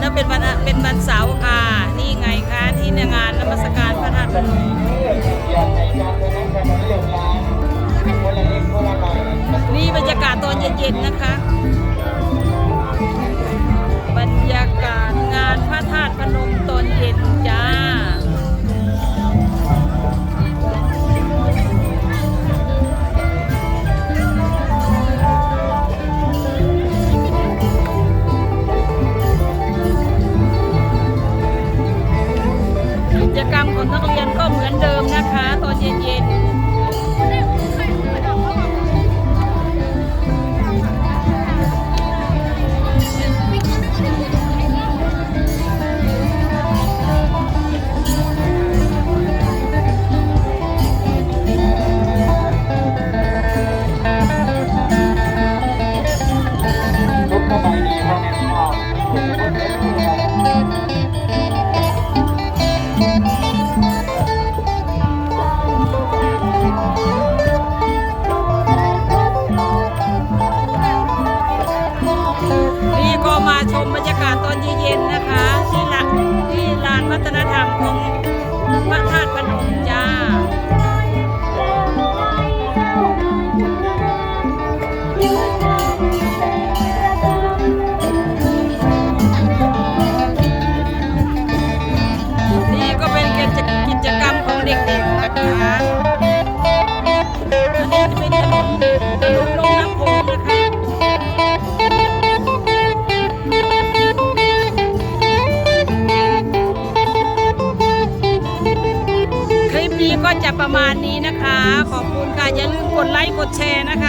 นั่นนะเป็นวันเป็นวันเสาร์ค่ะนี่ไงคะที่งานนมัสการพระธาตุพนมนี่บรรยากาศตอนเย็นๆนะคะ คนนักเรียนก็เหมือนเดิมนะคะ มาชมบรรยากาศตอนเย็นๆนะคะ ที่ละที่ลานวัฒนธรรมของพระธาตุ จะประมาณนี้นะคะ ขอบคุณค่ะอย่าลืมกดไลค์กดแชร์นะคะ